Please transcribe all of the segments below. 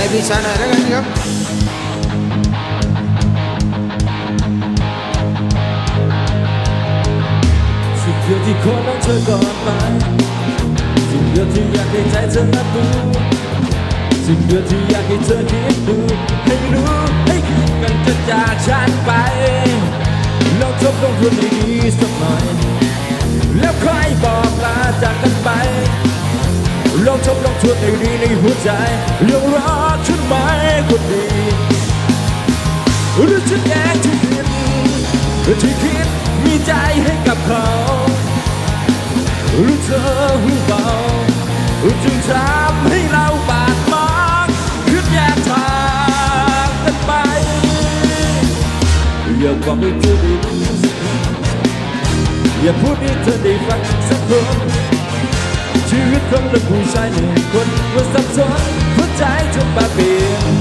ให้พี่ชายหน่อยแล้วกันครับสิ่งเดียวที่ขอน้องเธอก่อนไปสิ่งเดียวที่อยากให้ใจเธอรับรู้สิ่งเดียวที่อยากให้เธอคิดดูให้รู้ให้คิดกันจะจากฉันไปลองทบทวนให้ดีสักหน่อยแล้วใครบอกลาจากกันไป ลองทบลองทวนให้ดีในหัวใจยังรักฉันไหมคนดีหรือฉันเองที่ผิดที่คิดมีใจให้กับเขาหรือเธอหูเบาจึงทำให้เราบาดหมางขึ้นแยกทางกันไปอยากบอกให้เธอได้รู้อย่าพูดให้เธอได้ฟังสักคน ชีวิตของเราผู้ชายหนึ่งคนมันสับสนหัวใจจนบาดเบียน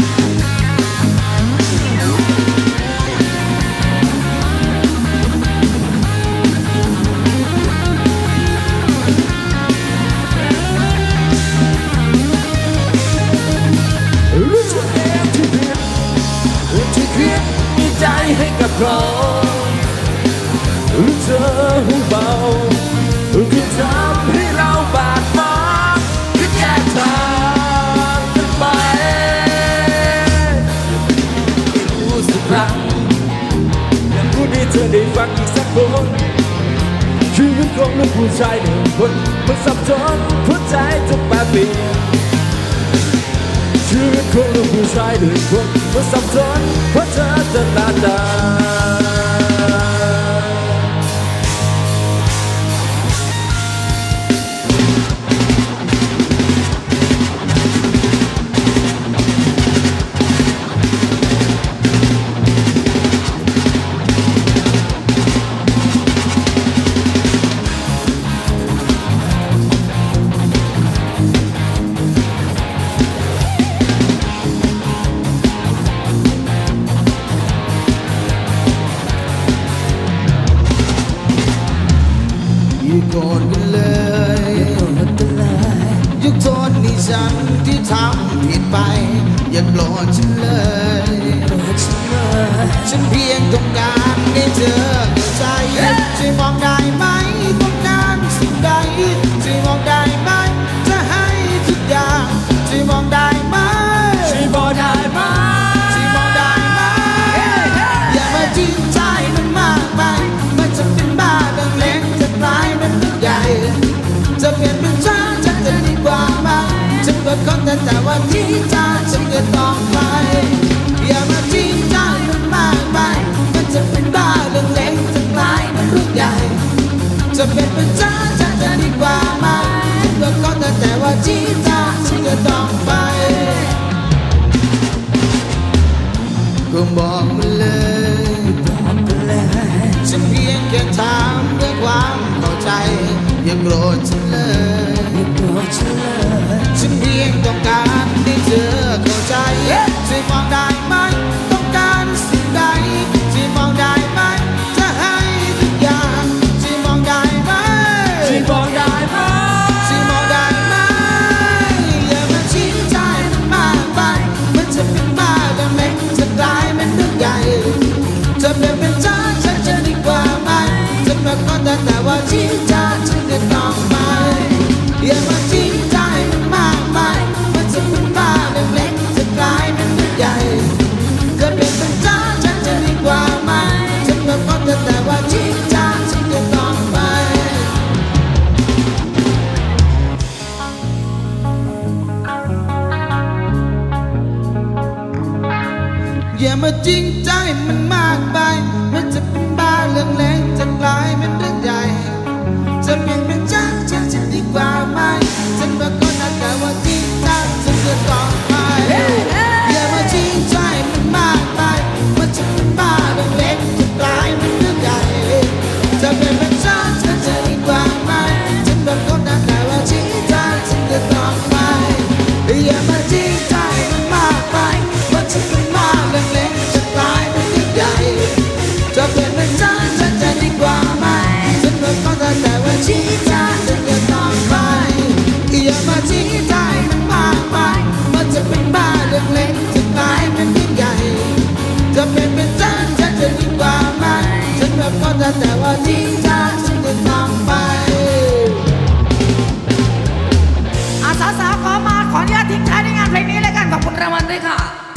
รู้ฉันเองที่ผิดที่คิดมีใจให้กับเขารือเธอหูเบาที่ทำให้เรา บาดหมางคิดแยกทางกันไปพูดสักรั้งยากพูดให้เธอได้ฟังอีกสักคนชีวิตของลูกผู้ชายหนึ่งคนมันสับสนหัวใจจะแปรเปลี่ยนชีวิตของลูกผู้ชายหนึ่งคนมันสับสนเพราะเธอจะตาตา ทษนี่ฉันที่ทำผิดไป อย่าโกรธฉันเลยฉันเพียงต้องการให้เธอเข้าใจช่วยมองได้ แต่ว่าที่ใจฉันก็ต้องไป อย่ามาจริงใจมันมากไปมันจะเป็นบ้าเรื่องเล็กจะกลายเป็นเรื่องใหญ่ จะเป็นเป็นช้าฉันจะดีกว่าไหมฉันก็คนแต่แต่ว่าที่ใจฉันก็ต้องไปก็บอกมาเลยฉันเพียงแค่ถามด้วยความเข้าใจ อย่าโกรธฉันเลยอย่าโกรธฉันเลย อย่ามาจริงใจมันมากไปมันจะเป็นบ้าเรื่องเล็กจะกลายเป็นเรื่องใหญ่จะเปลี่ยนเป็นจ้าฉันจะดีกว่าไหมฉันบอกก็น่าแต่ว่าจริงจังฉันก็ต้องไปอย่ามาจริงใจมันมากไปมันจะเป็นบ้าเรื่องเล็กจะกลายเป็นเรื่องใหญ่จะเปลี่ยน อาสาสาวขอมาขออนุญาตทิ้งท้ายในงานเพลงนี้เลยกันขอบคุณรางวัลด้วยค่ะ